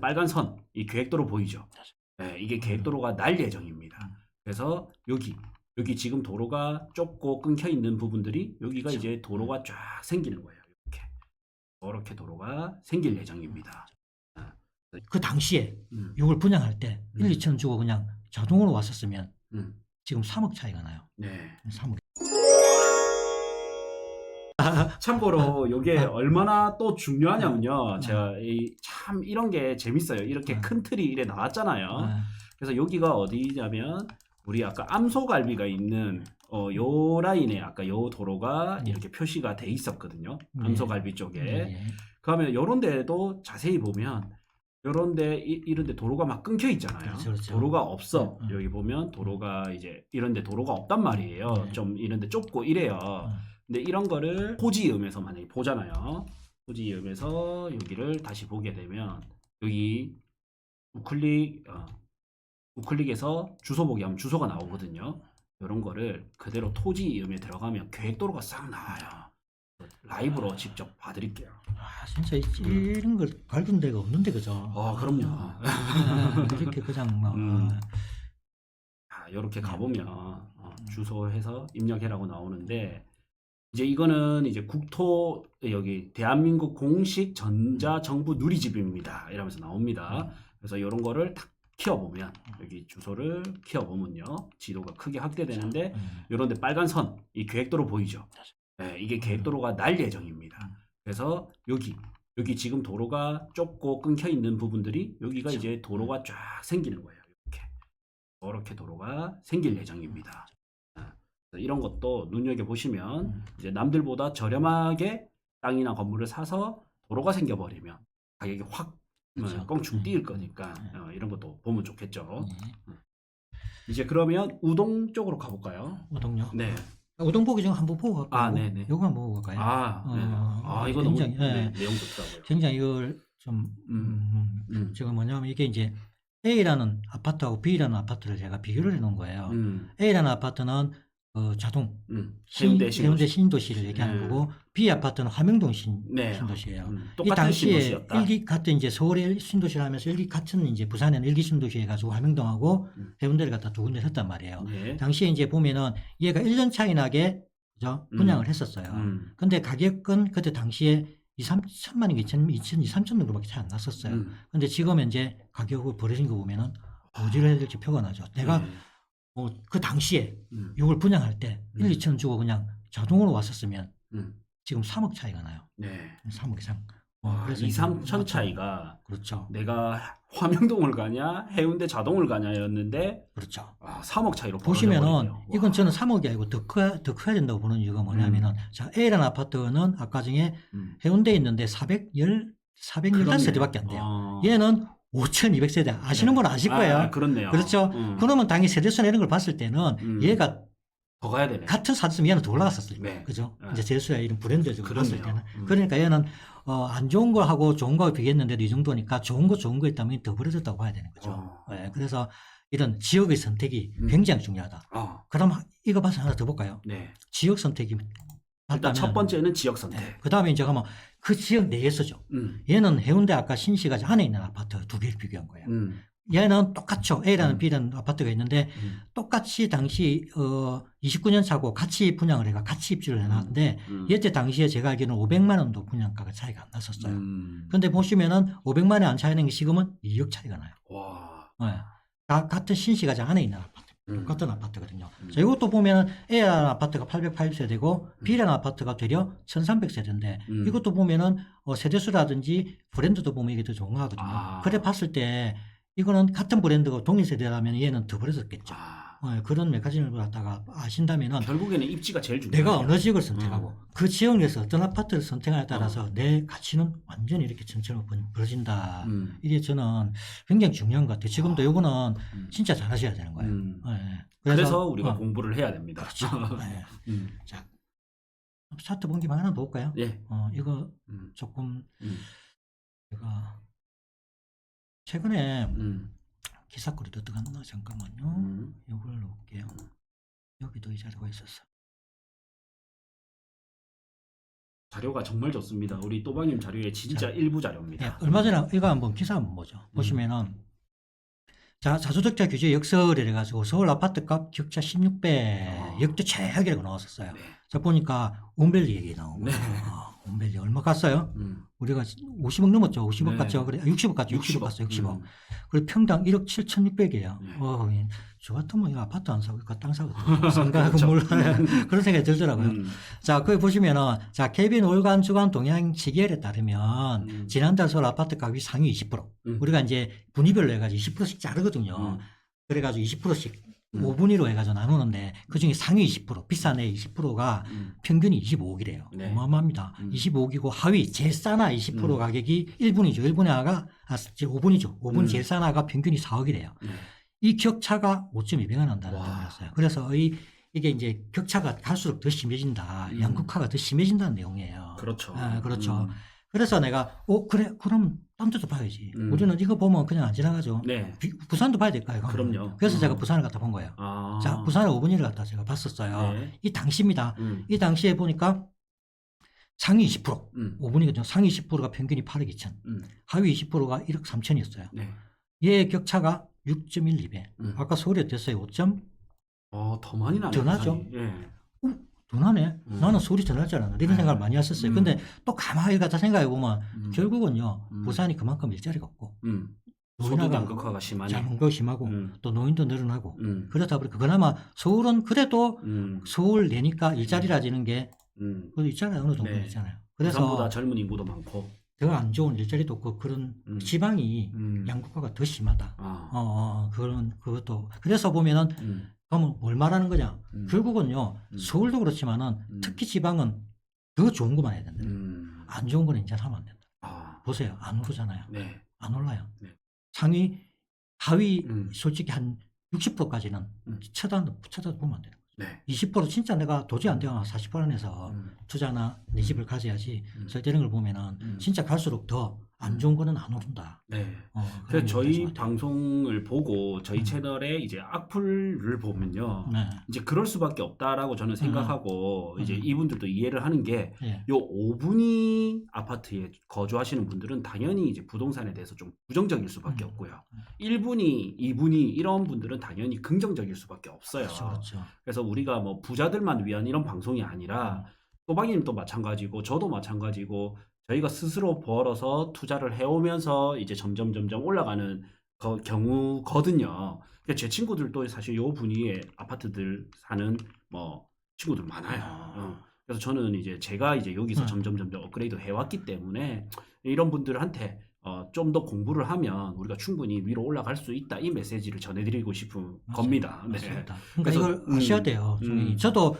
빨간 선, 이 계획도로 보이죠? 네, 이게 계획도로가 날 예정입니다. 음. 그래서 여기, 여기 지금 도로가 좁고 끊겨 있는 부분들이 여기가 그렇죠. 이제 도로가 쫙 생기는 거예요. 이렇게. 이렇게 도로가 생길 예정입니다. 그 당시에 음, 이걸 분양할 때 음. 1, 2천 주고 그냥 자동으로 왔었으면 음, 지금 3억 차이가 나요. 네. 3억. 참고로 이게 아. 얼마나 또 중요하냐면요. 아. 제가 이, 참 이런 게 재밌어요. 이렇게 아. 큰 틀이 이래 나왔잖아요. 아, 그래서 여기가 어디냐면 우리 아까 암소갈비가 있는 어, 요 라인에 아까 요 도로가 네. 이렇게 표시가 돼 있었거든요. 네. 암소갈비 쪽에. 예. 그러면 요런 데도 자세히 보면 요런 데 이- 이런 데 도로가 막 끊겨 있잖아요. 그렇죠, 그렇죠. 도로가 없어. 음, 음. 여기 보면 도로가 이제 이런 데 도로가 없단 말이에요. 네. 좀 이런 데 좁고 이래요. 어, 근데 이런 거를 토지음에서 만약에 보잖아요. 토지음에서 여기를 다시 보게 되면 여기 우클릭 어, 우클릭에서 주소 보기 하면 주소가 나오거든요. 이런 거를 그대로 토지음에 들어가면 계획도로가 싹 나와요. 라이브로 직접 봐드릴게요. 아, 진짜 이- 이런 걸 밟은 데가 없는데 그죠? 아 그럼요. 아, 이렇게 그냥 뭐 음. 아, 아, 이렇게 가보면 어, 음. 주소해서 입력해라고 나오는데 이제 이거는 이제 국토 여기 대한민국 공식 전자 정부 누리집입니다. 이러면서 나옵니다. 음. 그래서 이런 거를 탁 키워보면 여기 주소를 키워보면요 지도가 크게 확대되는데 음. 이런데 빨간 선 이 계획도로 보이죠? 네, 이게 음. 계획도로가 날 예정입니다. 그래서 여기 여기 지금 도로가 좁고 끊겨 있는 부분들이 여기가 그렇죠. 이제 도로가 쫙 생기는 거예요. 이렇게 이렇게 도로가 생길 예정입니다. 아, 이런 것도 눈여겨 보시면 음. 이제 남들보다 저렴하게 땅이나 건물을 사서 도로가 생겨버리면 가격이 확 그렇죠. 어, 껑충 음. 뛰일 거니까 음. 어, 이런 것도 보면 좋겠죠. 예. 이제 그러면 우동 쪽으로 가볼까요? 우동요. 네. 우동 보기 좀 한번 보고 갈까요? 아, 네네. 요거 한번 보고 갈까요? 아, 어, 네. 아 이거 너무 굉장히, 예. 네, 내용 좋더라고요. 굉장히 이걸 좀 음. 음, 음. 제가 뭐냐면 이게 이제 A라는 아파트하고 B라는 아파트를 제가 비교를 해 놓은 거예요. 음, A라는 아파트는 어, 자동 음. 신- 해운대 신도시. 해운대 신도시를 얘기하는 네. 거고 B 아파트는 화명동 신, 네. 신도시예요. 음, 이 똑같은 당시에 신도시였다. 일기 같은 이제 서울의 신도시를 하면서 일기 같은 이제 부산에는 일기 신도시 해가지고 화명동하고 음. 해운대를 갖다 두 군데 했단 말이에요. 네. 당시에 이제 보면은 얘가 1년 차이 나게 그죠? 음. 분양을 했었어요. 음, 근데 가격은 그때 당시에 2, 3, 3만 원, 2천, 2천, 2, 3천 정도밖에 차이 안 났었어요. 음. 근데 지금 이제 가격을 벌어진 거 보면은 어디로 해야 될지 표가 나죠. 내가 네. 어, 그 당시에 음, 이걸 분양할 때 음. 1, 2천 주고 그냥 자동으로 왔었으면 음. 지금 3억 차이가 나요. 네. 3억 이상. 어, 와, 그래서 2, 이제 3천 맞죠. 차이가 그렇죠. 내가 화명동을 가냐 해운대 자동을 가냐였는데 그렇죠. 아, 3억 차이로 보시면은. 이건 와. 음. 저는 3억이 아니고 더 커야, 더 커야 된다고 보는 이유가 뭐냐면은 자, A라는 아파트는 아까 중에 음. 해운대에 있는데 410, 415세대밖에 안 돼요. 어. 얘는 5,200세대. 아시는 네. 분은 아실 거예요. 아, 그렇네요. 그렇죠. 음. 그러면 당연히 세대수나 이런 걸 봤을 때는 음. 얘가 더 가야 되네. 같은 사주면 얘는 더 올라갔었을 거예요. 네. 그죠? 네. 이제 세대수야 이런 브랜드적으로 봤을. 때는. 음. 그러니까 얘는 어, 안 좋은 거 하고 좋은 거하고 비교했는데도 이 정도니까 좋은 거 좋은 거 있다면 더 벌어졌다고 봐야 되는 거죠. 어. 네, 그래서 이런 지역의 선택이 음. 굉장히 중요하다. 어. 그럼 이거 봐서 하나 더 볼까요? 네. 지역 선택이 일단 첫 번째는 지역 선택. 네. 그 다음에 이제 가면 그 지역 내에서죠. 음. 얘는 해운대 아까 신시가 안에 있는 아파트 두 개를 비교한 거예요. 음. 얘는 똑같죠. A라는 음. B라는 아파트가 있는데 음. 똑같이 당시 어 29년 차고 같이 분양을 해가 같이 입주를 해놨는데 음. 이때 당시에 제가 알기로는 500만 원도 분양가가 차이가 안 났었어요. 음. 근데 보시면은 500만 원 안 차이 나는 게 지금은 2억 차이가 나요. 와. 네. 가- 같은 신시가지 안에 있는 아파트. 음. 똑같은 아파트거든요. 음. 자, 이것도 보면은 A라는 아파트가 880세대고 B라는 아파트가 되려 1300세대인데 음. 이것도 보면은 어, 세대수라든지 브랜드도 보면 이게 더 좋은 거 하거든요. 아. 그래 봤을 때 이거는 같은 브랜드고 동일 세대라면 얘는 더 벌어졌겠죠. 아. 어, 그런 메커니즘을 갖다가 아신다면은 결국에는 입지가 제일 중요해요. 내가 어느 지역을 선택하고 음. 그 지역 내에서 어떤 아파트를 선택하에 따라서 내 가치는 완전히 이렇게 전체로 벌- 벌어진다. 음. 이게 저는 굉장히 중요한 것 같아요. 지금도 아. 이거는 음. 진짜 잘하셔야 되는 거예요. 음. 예. 그래서, 우리가 어, 공부를 해야 됩니다. 그렇죠. 예. 음. 자, 차트 본 김에 하나 더 볼까요? 예. 어, 이거 음. 조금 음. 제가 최근에 음. 기사거리 도 들어갔나 잠깐만요. 음. 이걸 놓을게요. 여기도 이 자료가 있었어. 자료가 정말 좋습니다. 우리 또방님 자료의 진짜 일부 예, 자료입니다. 얼마 전에 이거 한번 기사 한번 보죠. 음. 보시면은 자 자소득자 규제 역설이래 가지고 서울 아파트 값 격차 16배 아. 역대 최악이라고 나왔었어요. 네. 자 보니까 온벨리 얘기 나오고 네. 아, 온벨리 얼마 갔어요? 음. 우리가 50억 넘었죠. 50억 네. 갔죠. 그래 60억 갔죠. 60억, 갔어요. 60억. 음. 그리고 평당 1억 7,600이에요. 네. 어, 예. 저 같으면 아파트 안 사고 이거 땅 사거든요. 생각 그렇죠. 몰라 그런 생각이 들더라고요. 음. 자, 거기 보시면은, 자, 케빈 올간 주간 동향 시계열에 따르면, 음. 지난달 서울 아파트 가격이 상위 20%. 음. 우리가 이제 분위별로 해가지고 20%씩 자르거든요. 음. 그래가지고 20%씩 음. 5분위로 해가지고 나누는데, 그 중에 상위 20%, 비싼 애 20%가 음. 평균이 25억이래요. 네. 어마어마합니다. 음. 25억이고 하위 제일 싸나 20% 음. 가격이 1분이죠. 1분야가, 아, 5분이죠. 5분 음. 제일 싸나가 평균이 4억이래요. 네. 이 격차가 5.2배가 난다는 와. 내용이었어요. 그래서 이, 이게 이제 격차가 갈수록 더 심해진다. 음. 양극화가 더 심해진다는 내용이에요. 그렇죠. 아, 그렇죠. 음. 그래서 내가, 어, 그래, 그럼 딴 데도 봐야지. 음. 우리는 이거 보면 그냥 안 지나가죠. 네. 비- 부산도 봐야 될까요? 그럼요. 그래서 음. 제가 부산을 갔다 본 거예요. 아. 자, 부산을 5분위를 갔다 제가 봤었어요. 네. 이 당시입니다. 음. 이 당시에 보니까 상위 20%, 음. 5분이거든요. 상위 10%가 평균이 8억 2천, 음. 하위 20%가 1억 3천이었어요. 네. 얘의 격차가 6.12배. 음. 아까 서울에 됐어요. 5점? 어, 더 많이 나네. 더 나죠? 예. 더 나네. 음. 나는 서울이 더날줄 알았는데 이런 네. 생각을 많이 했었어요. 음. 근데 또 가만히 갖다 생각해 보면 음. 결국은요. 음. 부산이 그만큼 일자리가 없고 음. 소득 양극화가 심하네. 장거 심하고 음. 또 노인도 늘어나고 음. 그러다 보니까 그나마 서울은 그래도 음. 서울 내니까 일자리라지는 게 음. 그래도 있잖아요. 어느 정도 네. 있잖아요. 부산보다 그래서 젊은 인구도 많고. 더 안 좋은 일자리도 없고 그런 음. 지방이 음. 양극화가 더 심하다. 아. 어, 어, 그런 그것도 그래서 보면은 음. 그러면 뭘 말하는 거냐? 음. 결국은요. 음. 서울도 그렇지만은 음. 특히 지방은 더 좋은 것만 해야 된다. 음. 안 좋은 거는 이제 하면 안 된다. 아. 보세요. 안 오르잖아요. 네. 안 올라요. 네. 상위, 하위 음. 솔직히 한 60%까지는 음. 쳐다, 쳐다 보면 안 돼요. 네. 20% 진짜 내가 도저히 안 되면 40% 안에서 음. 투자나 내 집을 가져야지 음. 설대는 걸 보면은 음. 진짜 갈수록 더 안 좋은 거는 안 오른다. 네. 어, 그래서 저희 방송을 보고 저희 음. 채널에 이제 악플을 보면요. 같아요. 이제 그럴 수밖에 없다라고 저는 생각하고 음. 이제 음. 이분들도 이해를 하는 게 네. 예. 요 5분위 아파트에 거주하시는 분들은 당연히 이제 부동산에 대해서 좀 부정적일 수밖에 음. 없고요. 음. 1분위, 2분위 이런 분들은 당연히 긍정적일 수밖에 없어요. 그렇죠, 그렇죠. 그래서 우리가 뭐 부자들만 위한 이런 방송이 아니라 또박이님도 마찬가지고 저도 마찬가지고 저희가 스스로 벌어서 투자를 해오면서 이제 점점 점점 올라가는 거- 경우거든요. 그러니까 제 친구들도 사실 요 분위기에 아파트들 사는 뭐 친구들 많아요. 어. 그래서 저는 이제 제가 이제 여기서 음. 점점 점점 업그레이드 해왔기 때문에 이런 분들한테 어, 좀 더 공부를 하면 우리가 충분히 위로 올라갈 수 있다 이 메시지를 전해드리고 싶은 맞아요. 겁니다. 네. 맞습니다. 그러니까 그래서, 이걸 음, 하셔야 돼요. 음. 저도 음.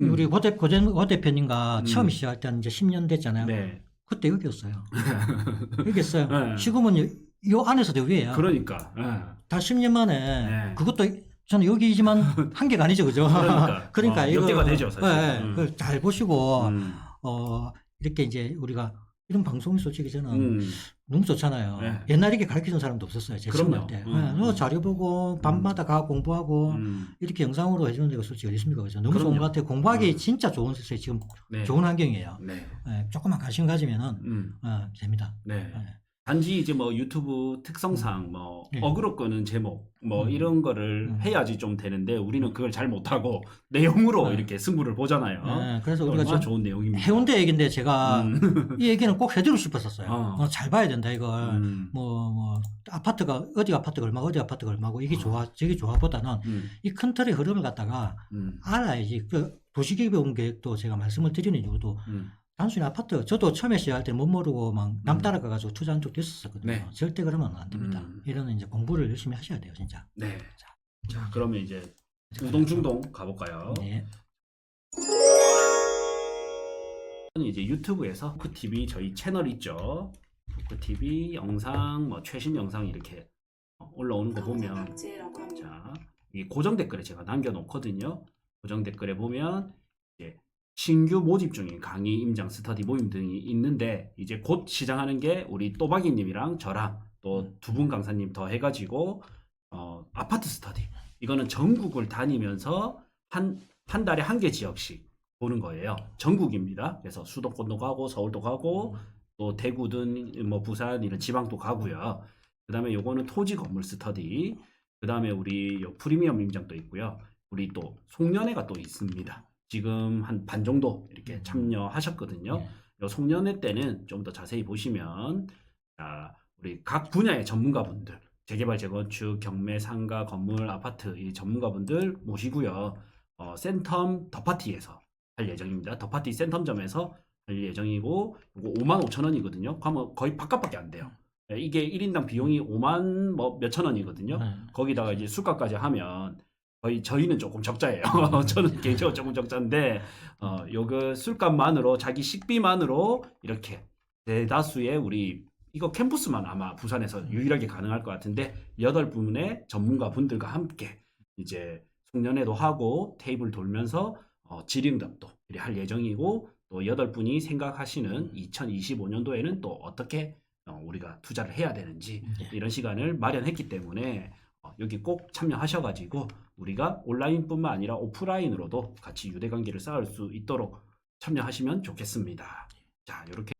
우리 고, 대, 고, 대, 고 대표님과 음. 처음 시작할 때는 이제 10년 됐잖아요. 네. 그때 여기였어요. 여기였어요. 네. 지금은 요, 요 안에서도 위에요. 그러니까. 예. 다 10년 만에 네. 그것도 저는 여기지만 한계가 아니죠, 그죠? 그러니까. 그러니까 어, 이거 개가 되죠, 사실. 네, 음. 그걸 잘 보시고 음. 어 이렇게 이제 우리가 이런 방송이 솔직히 저는 음. 너무 좋잖아요. 네. 옛날에 이렇게 가르치는 사람도 없었어요. 제 그럼요. 때. 음, 네, 너 음. 자료 보고 밤마다 가고 공부하고 음. 이렇게 영상으로 해주는 데가 솔직히 어디 있습니까? 그죠? 너무 좋은 그럼요. 것 같아요. 공부하기 음. 진짜 좋은 세상에 지금 네. 좋은 환경이에요. 네. 네, 조금만 관심 가지면은 음. 어, 됩니다. 네. 네. 단지 이제 뭐 유튜브 특성상 뭐 네. 어그로 끄는 제목 뭐 음. 이런 거를 음. 해야지 좀 되는데 우리는 그걸 잘 못하고 내용으로 네. 이렇게 승부를 보잖아요. 네, 그래서 우리가 좀 좋은 내용입니다. 해운대 얘기인데 제가 음. 이 얘기는 꼭 해드리고 싶었었어요. 어. 어, 잘 봐야 된다 이걸. 음. 뭐, 뭐, 아파트가, 어디 아파트가 얼마고, 어디 아파트가 얼마고, 이게 어. 좋아, 저게 좋아 보다는 음. 이 큰 틀의 흐름을 갖다가 음. 알아야지. 그 도시계획 계획도 제가 말씀을 드리는 이유도 음. 단순히 아파트, 저도 처음에 시작할 때 못 모르고 막남 음. 따라가가지고 투자한 적도 있었거든요. 네. 절대 그러면 안 됩니다. 음. 이런 이제 공부를 열심히 하셔야 돼요, 진짜. 네. 자, 그러면 이제 우동 중동 가볼까요? 네. 이제 유튜브에서 토크 TV 저희 채널 있죠. 토크 TV 영상 뭐 최신 영상 이렇게 어, 올라오는 거 보면. 자, 이 고정 댓글에 제가 남겨놓거든요. 고정 댓글에 보면 이제 신규 모집 중인 강의, 임장, 스터디 모임 등이 있는데 이제 곧 시작하는 게 우리 또박이님이랑 저랑 또 두 분 강사님 더 해가지고 어, 아파트 스터디 이거는 전국을 다니면서 한 한 달에 한 개 지역씩 보는 거예요. 전국입니다. 그래서 수도권도 가고 서울도 가고 또 대구든 뭐 부산 이런 지방도 가고요. 그 다음에 요거는 토지 건물 스터디. 그 다음에 우리 요 프리미엄 임장도 있고요. 우리 또 송년회가 또 있습니다. 지금 한 반 정도 이렇게 참여하셨거든요. 예. 요 송년회 때는 좀 더 자세히 보시면 자, 우리 각 분야의 전문가분들 재개발 재건축 경매 상가 건물 아파트 이 전문가분들 모시고요. 어, 센텀 더파티에서 할 예정입니다. 더파티 센텀점에서 할 예정이고 이거 5만 5천 원이거든요. 그러면 거의 바깥밖에 안 돼요. 예, 이게 1인당 비용이 5만 뭐 몇천 원이거든요. 네. 거기다가 이제 술값까지 하면 거의 저희는 조금 적자예요. 저는 개인적으로 조금 적자인데 어 요거 술값만으로 자기 식비만으로 이렇게 대다수의 우리 이거 캠퍼스만 아마 부산에서 유일하게 가능할 것 같은데 여덟 분의 전문가 분들과 함께 이제 송년회도 하고 테이블 돌면서 어, 질의응답도 할 예정이고 또 여덟 분이 생각하시는 2025년도에는 또 어떻게 어, 우리가 투자를 해야 되는지 예. 이런 시간을 마련했기 때문에 어, 여기 꼭 참여하셔가지고 우리가 온라인뿐만 아니라 오프라인으로도 같이 유대 관계를 쌓을 수 있도록 참여하시면 좋겠습니다. 자, 이렇게